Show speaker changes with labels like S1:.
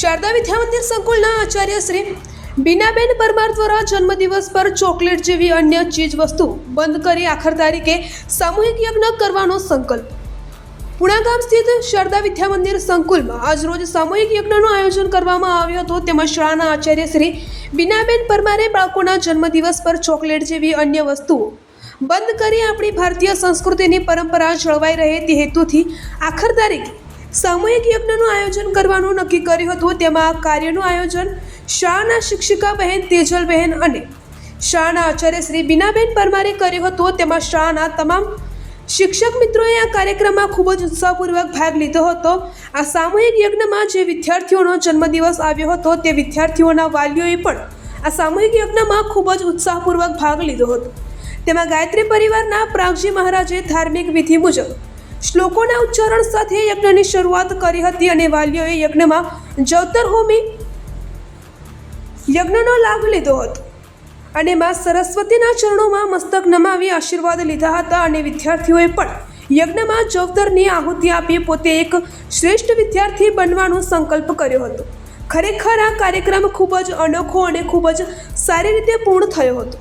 S1: શારદા વિદ્યા મંદિર સંકુલના આચાર્ય શ્રી બીનાબેન પરમાર દ્વારા જન્મદિવસ પર ચોકલેટ જેવી અન્ય ચીજ વસ્તુ બંધ કરી આખર તારીખે સામૂહિક યજ્ઞ કરવાનો સંકલ્પ. પુણા ગામ સ્થિત શારદા વિદ્યા મંદિર સંકુલમાં આજરોજ સામૂહિક યજ્ઞનું આયોજન કરવામાં આવ્યું હતું. તેમજ શાળાના આચાર્ય શ્રી બીનાબેન પરમારે બાળકોના જન્મદિવસ પર ચોકલેટ જેવી અન્ય વસ્તુઓ બંધ કરી આપણી ભારતીય સંસ્કૃતિની પરંપરા જળવાઈ રહે તે હેતુથી આખર તારીખે સામૂહિક યજ્ઞનું આયોજન કરવાનું નક્કી કર્યું હતું. તેમાં આ કાર્યનું આયોજન શાળાના શિક્ષિકા બહેન તેજલબહેન અને શાળાના આચાર્ય શ્રી બીનાબેન પરમારે કર્યું હતું. તેમાં શાળાના તમામ શિક્ષક મિત્રોએ આ કાર્યક્રમમાં ખૂબ જ ઉત્સાહપૂર્વક ભાગ લીધો હતો. આ સામૂહિક યજ્ઞમાં જે વિદ્યાર્થીઓનો જન્મદિવસ આવ્યો હતો, તે વિદ્યાર્થીઓના વાલીઓએ પણ આ સામૂહિક યજ્ઞમાં ખૂબ જ ઉત્સાહપૂર્વક ભાગ લીધો હતો. તેમાં ગાયત્રી પરિવારના પ્રાગજી મહારાજે ધાર્મિક વિધિ મુજબ શ્લોકોના ઉચ્ચારણ સાથે યજ્ઞની શરૂઆત કરી હતી અને વાલીઓએ યજ્ઞમાં જવતર હોમી યજ્ઞનો લાભ લીધો હતો. અને માં સરસ્વતીના ચરણોમાં મસ્તક નમાવી આશીર્વાદ લીધા હતા અને વિદ્યાર્થીઓએ પણ યજ્ઞમાં જવતરની આહુતિ આપી પોતે એક શ્રેષ્ઠ વિદ્યાર્થી બનવાનો સંકલ્પ કર્યો હતો. ખરેખર આ કાર્યક્રમ ખૂબ જ અનોખો અને ખૂબ જ સારી રીતે પૂર્ણ થયો હતો.